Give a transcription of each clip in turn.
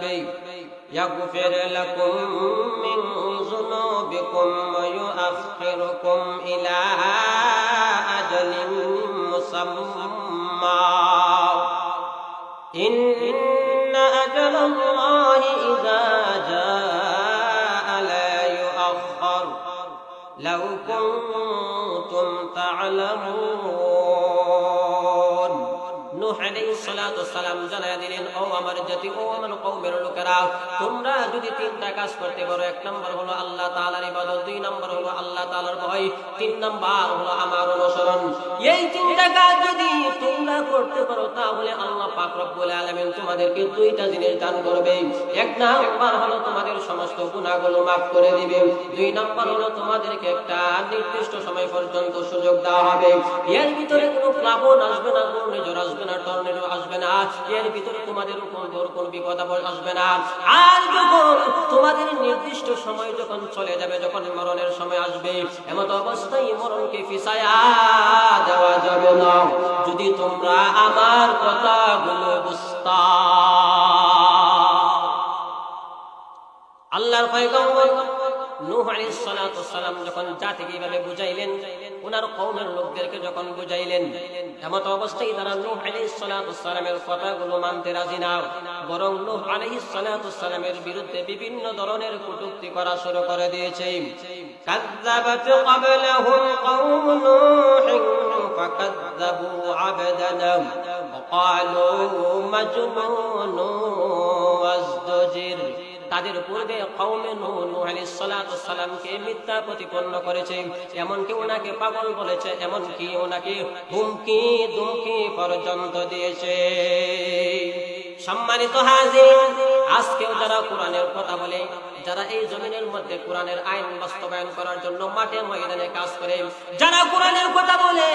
لدي يغفر لكم من ذنوبكم ويؤخركم إلى أجل مسمى. إن أجل الله إذا جاء لا يؤخر. لو كنتم تعلمون আল্লাহ ভয় তিন নম্বর হলো আমার অনুসরণ। এই তিনটা কাজ যদি তোমরা করতে পারো, তাহলে আল্লাহ পাক রব্বুল আলামিন তোমাদেরকে দুইটা জিনিস দান করবে। এক নাম্বার হলো তোমাদের সমস্ত গুনাহগুলো maaf করে দিবে। দুই নাম্বার হলো তোমাদেরকে একটা নির্দিষ্ট সময় পর্যন্ত সুযোগ দেওয়া হবে। এর ভিতরে কোনো প্লাবন আসবে না ঘূর্ণিঝড় আসবে না, টর্নেডো আসবে না। এর ভিতরে তোমাদের উপর কোনো বিপদ আসবে না। আর যখন তোমাদের নির্দিষ্ট সময় যখন চলে যাবে, যখন মরণের সময় আসবে এমত অবস্থায় মরণকে ফিসায়া দেওয়া যাবে না। যদি তোমরা আমার কথাগুলো বুঝতা। আল্লাহর পয়গম্বর নূহ আলাইহিস সালাতু সালাম যখন জাতিকে এইভাবে বুঝাইলেন ওনার কওমের লোকদেরকে যখন বুঝাইলেন এমত অবস্থায় তারা নূহ আলাইহিস সালাতু সালামের কথাগুলো মানতে রাজি না বরং নূহ আলাইহিস সালাতু সালামের বিরুদ্ধে বিভিন্ন ধরনের কটূক্তি করা শুরু করে দিয়েছে কাযযাবাত ক্বাবলাহুম কওম নূহ فكذبوا عبدنا وقالوا مجنون وازدجر তাদের পূর্বে কৌমে নূহ আলাইহিস মিথ্যা প্রতিপন্ন করেছে। এমনকি ওনাকে পাগল বলেছে, এমনকি ওনাকে হুমকি দুমকি পর্যন্ত দিয়েছে। সম্মানিত হাজির, আজকেও যারা কোরআনের কথা বলে, যারা এই জমিনের মধ্যে কোরআনের আইন বাস্তবায়ন করার জন্য মাঠে ময়দানে কাজ করে, যারা কোরআনের কথা বলে,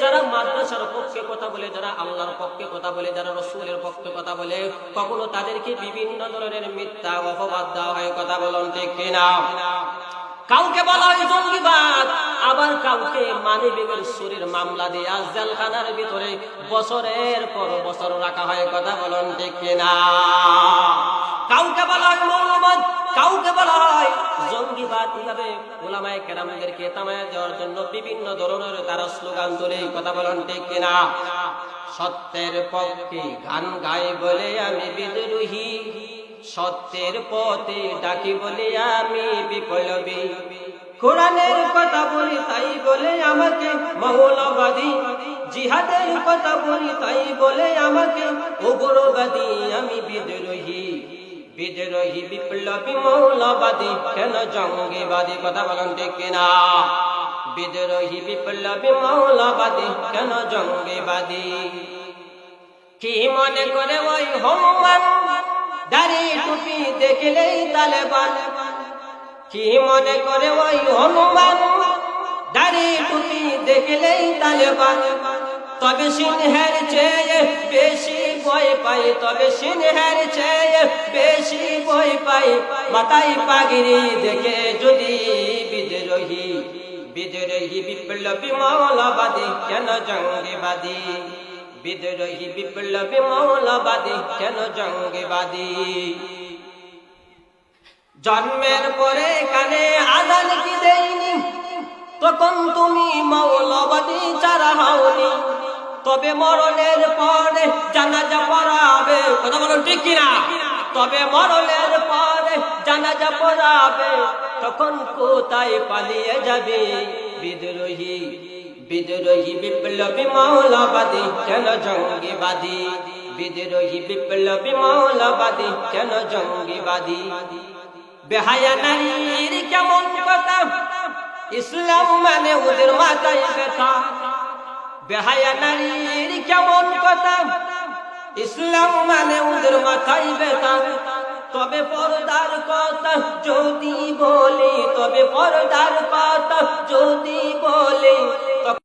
যারা মাদ্রাসার পক্ষে কথা বলে, যারা আল্লাহর পক্ষে কথা বলে, যারা রসুলের পক্ষে কথা বলে, কখনো তাদেরকে বিভিন্ন ধরনের মিথ্যা অপবাদ দেওয়া হয়, কথা বলুন ঠিক কিনা? কাউকে বলা হয় জঙ্গিবাদ, আবার কাউকে মানবিকের শরীর মামলা দিয়ে জেলখানার ভিতরে বছরের পর বছর রাখা হয়, কথা বলুন ঠিক কিনা? কাউকে বলা হয় মৌলবাদ, কাউকে বলা হয় জঙ্গিবাদ। এইভাবে ওলামায় কেরামদেরকে তামায় দেওয়ার জন্য বিভিন্ন ধরনের তারা স্লোগান তোলে কথা বলুন ঠিক কিনা? সত্যের পক্ষে গান গাই বলে আমি বিদ্রোহী। সত্যের পথে ডাকি বলে আমি বিপ্লবী। কোরআনের কথা বলি তাই বলে আমাকে মৌলবাদী। জিহাদের কথা বলি তাই বলে আমাকে উগ্রবাদী। আমি বিদ্রোহী বিদ্রোহী, বিপ্লবী, মৌলবাদী। কেন জঙ্গিবাদী কথা বলেন ঠিক কিনা? বিদ্রোহী, বিপ্লবী, মৌলবাদী। কেন জঙ্গিবাদী? কি মনে করে ওই হনুমান? দাড়ি টুপি দেখলেই তালেবান। কি মনে করে ওই হনুমান? দাড়ি টুপি দেখলেই তালেবান। তবে সিংহের চেয়ে বেশি বই পাই তবে সিংহের চেয়ে বেশি বই পাই মাথায় পাগিরি দেখে যদি বিদ্রোহী বিদ্রোহী বিপ্লবী মাওলাবাদী, কেন জঙ্গিবাদী? বিদ্রোহী বিপ্লবী মৌলবাদী, কেন জঙ্গিবাদী? জন্মের পরে কানে আজান কি দেয়নি? তখন তুমি মৌলবাদী চারা হওনি। তবে মরণের পরে জানাজা পড়াবে। কথা বলো ঠিক কিনা? তবে মরণের পরে জানাজা পড়াবে। তখন কোথায় পালিয়ে যাবে বিদ্রোহী বিদ্রোহী বিপ্লবী মৌলবাদী কেন জঙ্গিবাদী? বিদ্রোহী বিপ্লবী মৌলবাদী কেন জঙ্গিবাদী? বেহায়া নারীর কেমন কথা? ইসলাম মানে ওদের মাথায় ব্যথা। বেহায়া নারীর কেমন কথা? ইসলাম মানে ওদের মাথায় ব্যথা। তবে পর্দার কথা যদি বলি, তবে পর্দার কথা যদি বলি